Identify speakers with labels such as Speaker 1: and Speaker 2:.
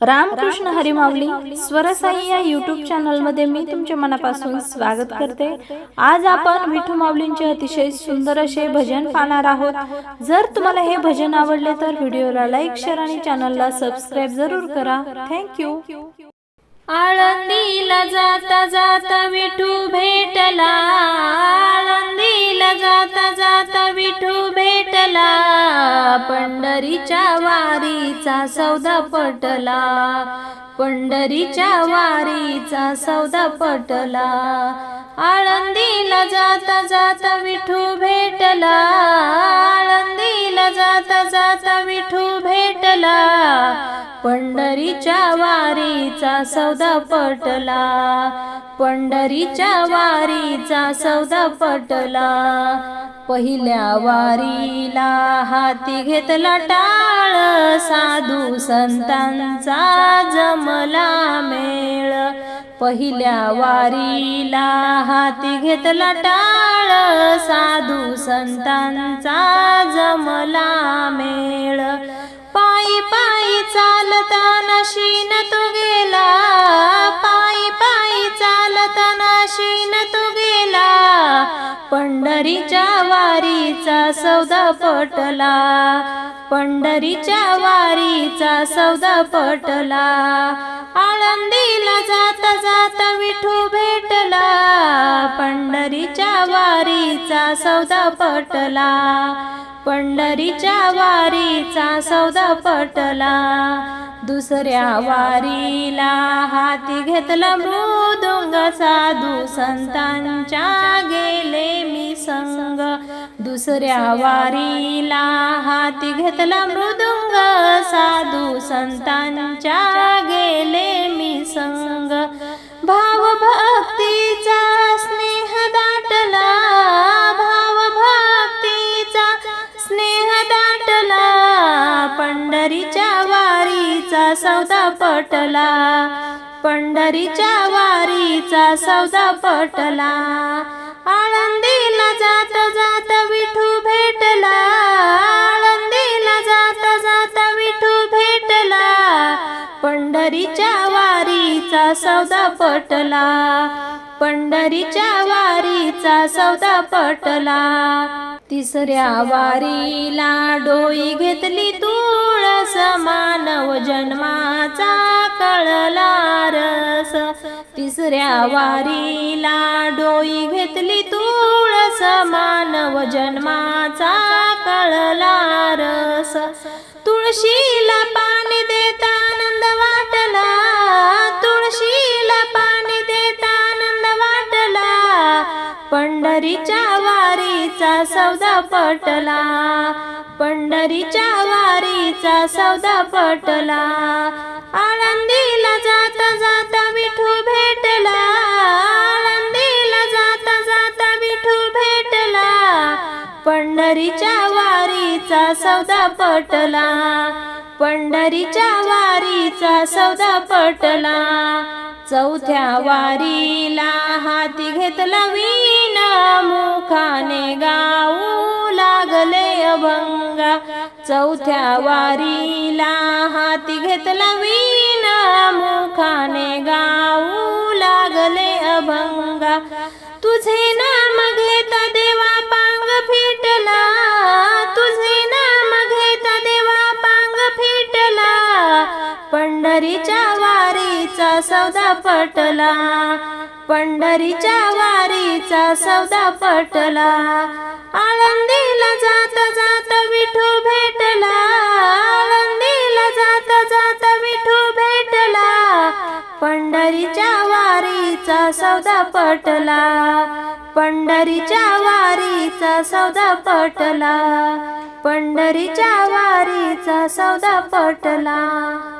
Speaker 1: रामकृष्ण हरिमावली स्वरसाई या युट्यूब चॅनलमध्ये मी तुमच्या मनापासून स्वागत करते. आज आपण विठू माऊलींचे अतिशय सुंदर असे भजन पाहणार आहोत. जर तुम्हाला हे भजन आवडले तर व्हिडिओला लाईक शेअर आणि चॅनलला सबस्क्राईब जरूर करा. थँक्यू आळंदीला जाता जाता विठू भेटला. आळंदीला जाता जाता विठू भेटला पंढरीच्या वारीचा सौदा पटला. पंढरीच्या वारीचा सौदा पटला. आळंदीला जाता जाता विठू भेटला. आळंदीला जाता जाता विठू भेटला. पंढरीच्या वारीचा सौदा पटला. पंढरीच्या वारीचा सौदा पटला. पहिल्या वारीला हाती घेतला टाळ साधू संतांचा जमला मेळ. पहिल्या वारीला हाती घेतला टाळ साधू संतांचा जमला मेळ. पायी पायी चालताना शीन पंढरीच्या वारीचा सौदा पटला. पंढरीच्या वारीचा सौदा पटला. आळंदीला जाता जाता विठू भेटला. पंढरीच्या वारीचा सौदा पटला. पंढरीच्या वारीचा सौदा पटला. दुसऱ्या वारीला हाती घेतला मृदुंग साधू संतांच्या गेले संग दुसऱ्या वारीला हाती घेतला मृदुंग. साधू संतांच्या गेले मी संग. भाव भक्तीचा स्नेह दाटला. भाव भक्तीचा स्नेह दाटला. पंढरीच्या वारीचा सौदा पटला. पंढरीच्या वारीचा सौदा पटला. आळंदीला जात जात विठू भेटला. आळंदीला जात जात विठू भेटला. पंढरीच्या वारीचा सौदा पटला. पंढरीच्या वारीचा सौदा पटला. तिसऱ्या वारीला डोई घेतली तुळस. मानव जन्माचा कळला दुसऱ्या वारीला डोई घेतली तुळस. मानव जन्माचा कळला रस. तुळशीला पाणी देता आनंद वाटला. तुळशीला पाणी देता आनंद वाटला. पंढरीच्या वारीचा सौदा पटला. पंढरीच्या वारीचा सौदा पटला. पंढरीच्या वारीचा सौदा पटला. पंढरीच्या वारीचा सौदा पटला. चौथ्या वारीला हाती घेतला विना मुखाने गाऊ लागले अभंगा. चौथ्या वारीला हाती घेतला विना मुखाने गाऊ लागले अभंगा. सौदा पटला. पंढरीच्या वारीचा सौदा पटला. आळंदीला जात जात विठू भेटला. आळंदीला जात जात विठू भेटला. पंढरीच्या वारीचा सौदा पटला. पंढरीच्या वारीचा सौदा पटला. पंढरीच्या वारीचा सौदा पटला.